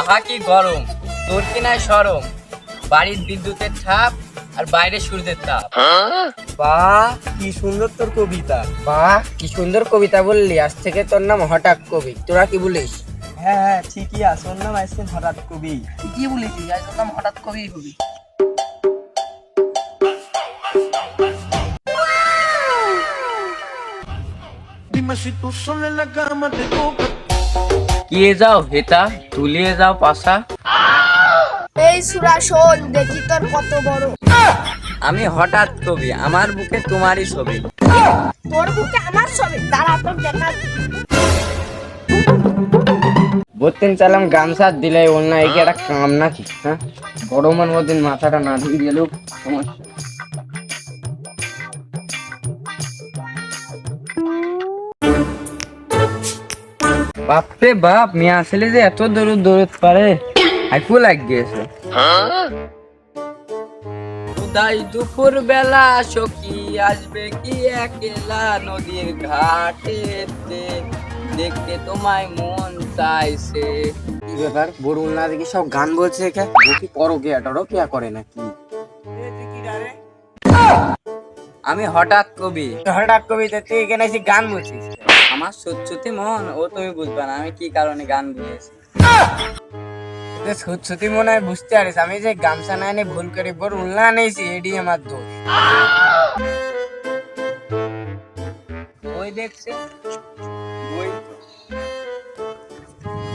আহা কি গরম। তোর কি নাই সরম? বাড়ির বিদ্যুতের ছাপ আর বাইরে সূর্যের তাপ। বাহ কি সুন্দর তোর কবিতা। বাহ কি সুন্দর কবিতা বললি। আজ থেকে তোর নাম হঠাৎ কবি। তোরা কি বলিস? হ্যাঁ হ্যাঁ ঠিকই আছে। ওর নাম আসছেন হঠাৎ কবি। কি বলিস আজ তোর নাম হঠাৎ কবি হবি Dime si tú sola en la cama te toca. কিয়ে যাও হেতা। তুলিয়ে যাও পাশা এই সুরা শোন দেখি তোর কত বড়। আমি হঠাৎ কবি আমার বুকে তোমারই ছবি। তোর বুকে আমার ছবি? দাঁড়া তোর দেখা। বত্তিন চালাম গামছা দিলে অন্য একে একটা কাম নাকি হ্যাঁ? গরমের মধ্যে মাথাটা না ধুয়ে গেলেও সমস্যা। বাপরে বাপ মেয়ে আসলে যে এত দৌড় দৌড়তে পারে। হাইপু লাগ গিয়েছে উদয় দুপুর বেলা সখী আসবে কি একলা নদীর ঘাটেতে? দেখতে তোমায় মন চাইছে। কি ব্যাপার? বরুণ না দেখি সব গান বলছে কে ও কি পরকিয়া টরকিয়া করে নাকি? আমি হঠাৎ কবি। হঠাৎ কবিতে তুই এখানে এসে গান বলছিস? আমার সত্যি মন ও তুমি বুঝবে না আমি কি কারণে গান বলেছি সত্যি মনে হয় বুঝতে পারিস আমি যে গামছা না এনে ভুল করে বড় উল্লা আনেছি এডি আমার দোষ। ওই দেখছে? বই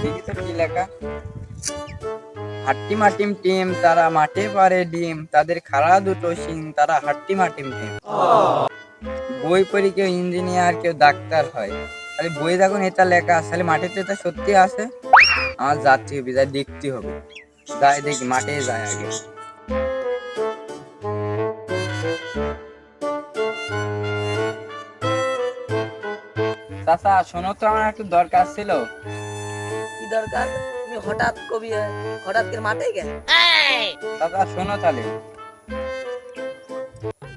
দেখি তো কি লেখা। হাট্টি মাটিম টিম তারা মাঠে পারে ডিম তাদের খাড়া দুটো সিং তারা হাট্টি মাটিম টিম। বই পড়ি কেউ ইঞ্জিনিয়ার কেউ ডাক্তার হয়। তাহলে বই দেখুন এটা লেখা আছে। তাহলে মাঠে তো এটা সত্যি আছে। আমার যাত্রী হবে যাই দেখতে হবে। যাই দেখি মাঠে যায় আগে। চাচা শোনো তো আমার একটু দরকার ছিল। কি দরকার? তুমি হঠাৎ কবি হঠাৎ করে মাঠে গে দাদা শোনো তাহলে।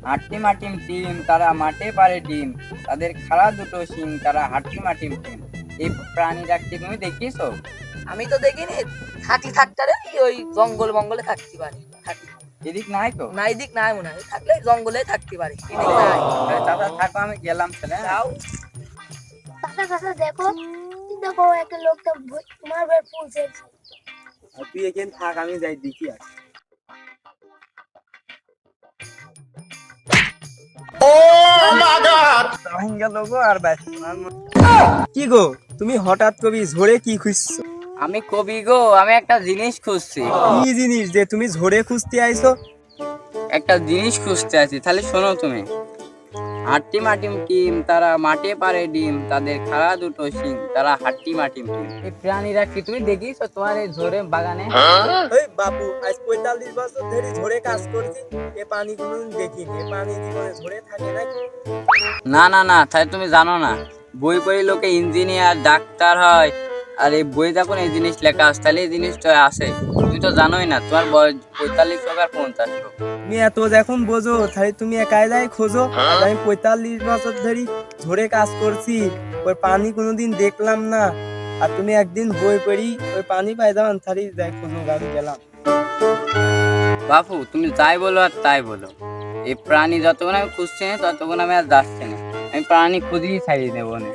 হাট্টি মাটিম টিম তারা মাঠে পারে ডিম। তাদের খাড়া দুটো সিং তারা হাট্টি মাটিম টিম এই প্রাণীরা কি তুমি দেখিয়েছো? আমি তো দেখিনি। থাকলে থাকতে রে ওই জঙ্গল মঙ্গলে থাকতে পারি। থাকি এদিক নাই তো? নাই দিক নাই মনে হয়। থাকলে জঙ্গলে থাকতে পারি। এদিক নাই। চাচা থাকো আমি গেলাম তাহলে হ্যাঁ? যাও। কাকা কাকা দেখো। দেখো একটা লোকটা তোমার বের ফুল ছেড়ছে তুই এখানে থাক আমি যাই দেখি আর কি গো তুমি হঠাৎ কবি ঝোরে কি খুঁজছো? আমি কবি গো আমি একটা জিনিস খুঁজছি। কি জিনিস যে তুমি ঝোরে খুঁজতে আইছো? একটা জিনিস খুঁজতে আছি তাহলে শোনো তুমি। হাট্টি মাটিম টিম তারা মাঠে পারে ডিম তাদের খাড়া দুটো সিং তারা হাট্টি মাটিম টিম এই প্রাণীরা কি তুমি দেখিছো তোমার এই ঝোরে বাগানে? ওই বাপু আজ পঁয়তাল্লিশ বছর ধরে ঝরে কাজ করছি এ পানি কোনোদিন দেখিনি এ পানি জীবনে ঝরে থাকে নাকি? না না না তাহলে তুমি জানো না। বই পড়ে লোকে ইঞ্জিনিয়ার ডাক্তার হয় আর এই বই যখন এই জিনিস লেখা আছে তাহলে এই জিনিসটা আসে। তুমি তো জানোই না তোমার বয়স পঁয়তাল্লিশ হোক আর পঞ্চাশ হোক। তুমি এত যখন বোঝো তাহলে তুমি একাই যাই খোঁজো আমি পঁয়তাল্লিশ বছর ধরে ঝরে কাজ করছি ওই পানি কোনোদিন দেখলাম না। আর তুমি একদিন বই পড়ি ওই পানি পাই যাবেন তাহলে যাই খোঁজো আমি গেলাম। বাপু তুমি যাই বলো আর তাই বলো। এই প্রাণী যতক্ষণ আমি খুঁজছি না ততক্ষণ আমি আর যাচ্ছি না। আমি প্রাণী খুঁজেই ছাড়িয়ে দেবো না।